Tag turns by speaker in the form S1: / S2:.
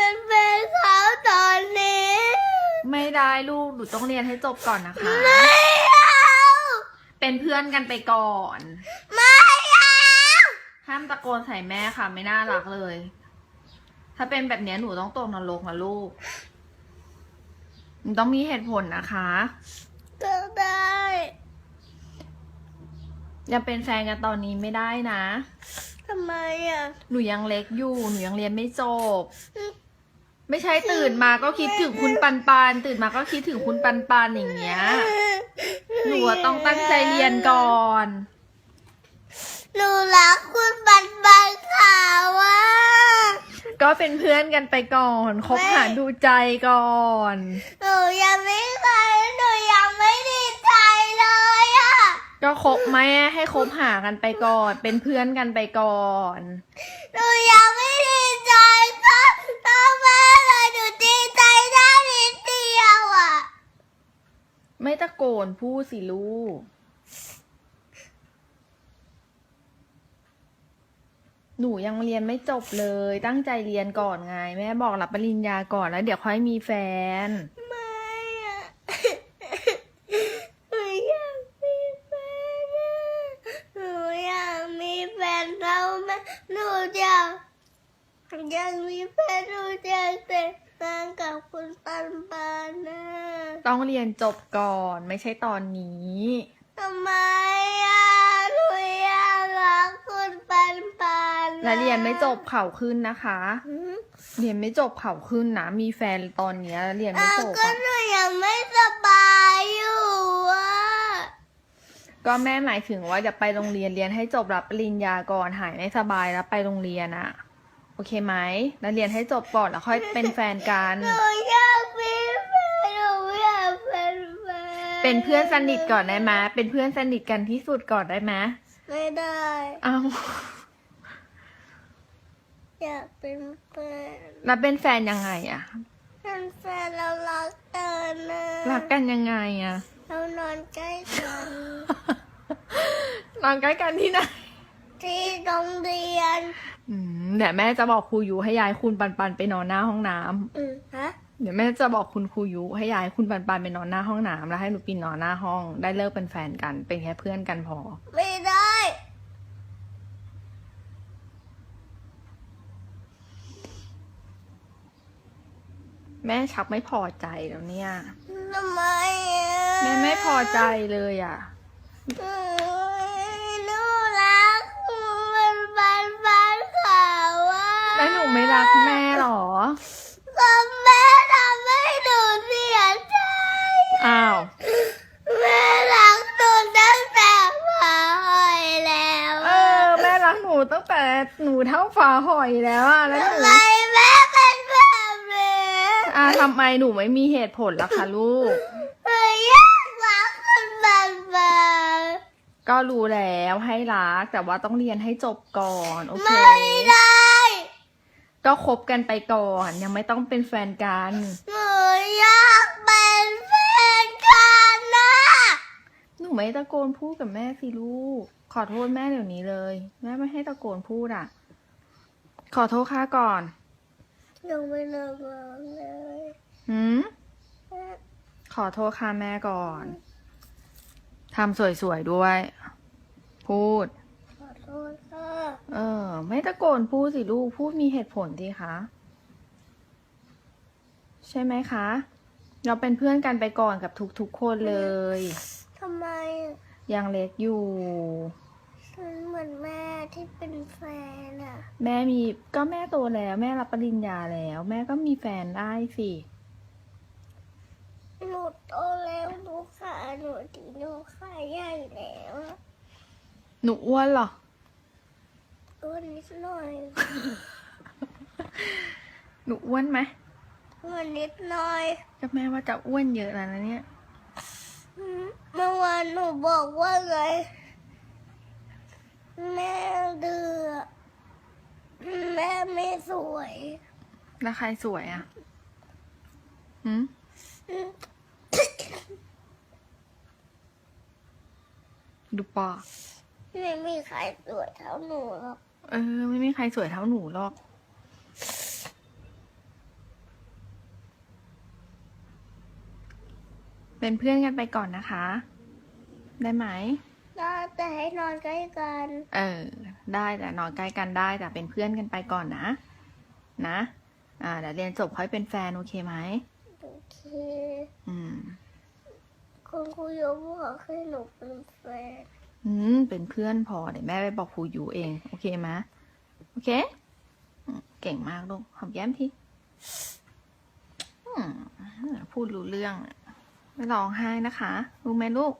S1: เป็นแฟนเขาตอนนี้
S2: ไม่ได้ลูกหนูต้องเรียนให้จบก่อนนะคะ
S1: ไม่เอา
S2: เป็นเพื่อนกันไปก่อน
S1: ไม่เอา
S2: ห้ามตะโกนใส่แม่ค่ะ ไม่น่ารักเลย ถ้าเป็นแบบเนี้ยหนูต้องตกนรกนะลูกหนูต้องมีเหตุผลนะคะ
S1: ก็ได้
S2: อย่าเป็นแฟนกันตอนนี้ไม่ได้นะ
S1: ทำไมอะ
S2: หนูยังเล็กอยู่ หนูยังเรียนไม่จบ ไม่ใช่ตื่นมาก็คิดถึงคุณปันปันตื่นมาก็คิดถึงคุณปันปันอย่างเงี้ยหนูอะต้องตั้งใจเรียนก่อน
S1: หนูรักคุณปันปันค่ะว่า
S2: ก็เป็นเพื่อนกันไปก่อนคบหาดูใจก่อน
S1: หนูยังไม่เคยหนูยังไม่ดีใจเลยอะ
S2: ก็คบไหมให้คบหากันไปก่อน เป็นเพื่อนกันไปก่อน
S1: หนูยังไม่ น
S2: พูดสิลูก หนูยังเรียนไม่จบเลย ตั้งใจเรียนก่อนไง แม่บอกรับปริญญาก่อนแล้ว เดี๋ยวค่อยมีแฟน
S1: ไม่อะหนูอยากมีแฟนอะหนูอยากมีแฟนเท่าแม่หนูอยากอยากมีแฟนหนูอยากแต่งงานกับคุณปันปันนะ
S2: ต้องเรียนจบก่อนไม่ใช่ตอนนี้
S1: ทำไมอะหนูอยากรักคุณปันปัน
S2: และเรียนไม่จบเข่าขึ้นนะคะ
S1: หืม
S2: เรียนไม่จบเข่าขึ้นนะมีแฟนตอนเนี้ยเรียนไม่
S1: อ้าว
S2: จบ
S1: ก็
S2: อะ
S1: หนูยังไม่สบายอยู่อะ
S2: ก็แม่หมายถึงว่าจะไปโรงเรียนเรียนให้จบรับปริญญาก่อนหายไม่สบายแล้วไปโรงเรียนอะโอเคไหมแล้วเรียนให้จบก่อนแล้วค่อยเป็นแฟนกัน
S1: หนูอยากมีแฟนหนูอยากเป็นแฟน
S2: เป็นเพื่อนสนิทก่อนได้ไหมเป็นเพื่อนสนิทกันที่สุดก่อนได้ไหม
S1: ไม่ได้
S2: อ้าว
S1: อยากเป็นแฟน
S2: แล้วเป็นแฟนยังไงอะ
S1: เป็นแฟนเรารักกันนะ
S2: รักกันยังไงอะ
S1: เรานอนใกล้กัน
S2: นอนใกล้กันที่ไหน
S1: ที่โรงเรียน
S2: อืมเดี๋ยวแม่จะบอกครูยูให้ย้ายคุณปันปันไปนอนหน้าห้องน้ำ
S1: อืมฮะ
S2: เดี๋ยวแม่จะบอกคุณครูยุให้ย้ายคุณปันปันไปนอนหน้าห้องน้ำแล้วให้หนูปินนอนหน้าห้อง ได้เลิกเป็นแฟนกัน เป็นแค่เพื่อนกันพอ
S1: ไม่ได้
S2: แม่ชักไม่พอใจแล้วเนี่ย
S1: ทำไมอะ
S2: แม่ไม่พอใจเลยอะ
S1: อืมหนูรักมันปันปันขาวอะ
S2: แล้วหนูไม่รักแม่หรอ
S1: ก็แม่ทำให้หนูเสียใจ
S2: อ้าว
S1: แม่รักหนูตั้งแต่มาหอยแล้ว
S2: เออแม่รักหนูตั้งแต่หนูเท่าฝาหอยแล้วอะแล้วห
S1: ทำ
S2: นู
S1: ไมแม่เป็นแบบนี้
S2: อะทำไมหนูไม่มีเหตุผลล่ะคะลูก
S1: หนูอยากรักคุณปันปัน
S2: ก็รู้แล้วให้รักแต่ว่าต้องเรียนให้จบก่อนโอเค
S1: ไม่ได้
S2: ก็คบกันไปก่อน ยังไม่ต้องเป็นแฟนกัน
S1: หนูอยากเป็นแฟนกันนะ
S2: หนูไม่ตะโกนพูดกับแม่สิลูก ขอโทษแม่เดี๋ยวนี้เลย แม่ไม่ให้ตะโกนพูดอะ ขอโทษค่าก่อน
S1: ยังไม่เลิกบอกเลย
S2: หืมขอโทษค่าแม่ก่อนทำสวยๆด้วย พูด
S1: ขอโทษค่ะ
S2: เออ ไม่ตะโกนพูดสิลูก พูดมีเหตุผลสิคะ ใช่ไหมคะ เราเป็นเพื่อนกันไปก่อนกับทุกๆคนเลย
S1: ทำไม
S2: ยังเล็กอยู่
S1: ฉันเหมือนแม่ที่เป็นแฟนอะ
S2: แม่มีก็แม่โตแล้วแม่รับปริญญาแล้ว แม่ก็มีแฟนได้สิ
S1: หนูโตแล้วหนูขาหนูดีหนูขาใหญ่แล้ว
S2: หนูอ้วนเหรอ
S1: ตัวนิดหน่อย
S2: หนูอ้วนไหม
S1: ตัวนิดหน่อย
S2: ก็แม่ว่าจะอ้วนเยอะแล้วนะเนี่ย
S1: อืมเมื่ อนหนูบอกว่าไงแม่เดือแม่ไม่สวย
S2: แล้วใครสวยอะหืมดูปอ
S1: ไม่มีใครสวยเท่าหนูหรอก
S2: เออ ไม่มีใครสวยเท่าหนูหรอก เป็นเพื่อนกันไปก่อนนะคะ ได้ไหม
S1: ได้แต่ให้นอนใกล้กัน
S2: เออ ได้แต่นอนใกล้กันได้แต่เป็นเพื่อนกันไปก่อนนะ นะ อ่าเดี๋ยวเรียนจบค่อยเป็นแฟนโอเคไหม
S1: โอเค
S2: อืม
S1: คุณครูโยบอกให้หนูเป็นแฟน
S2: อืม เป็นเพื่อนพอเดี๋ยวแม่ไปบอกครูอยู่เอง โอเคไหมโอเคอืมเก่งมากลูกหอมแก้มทีอืมพูดรู้เรื่อง ไม่ร้องไห้นะคะ รู้ไหมลูก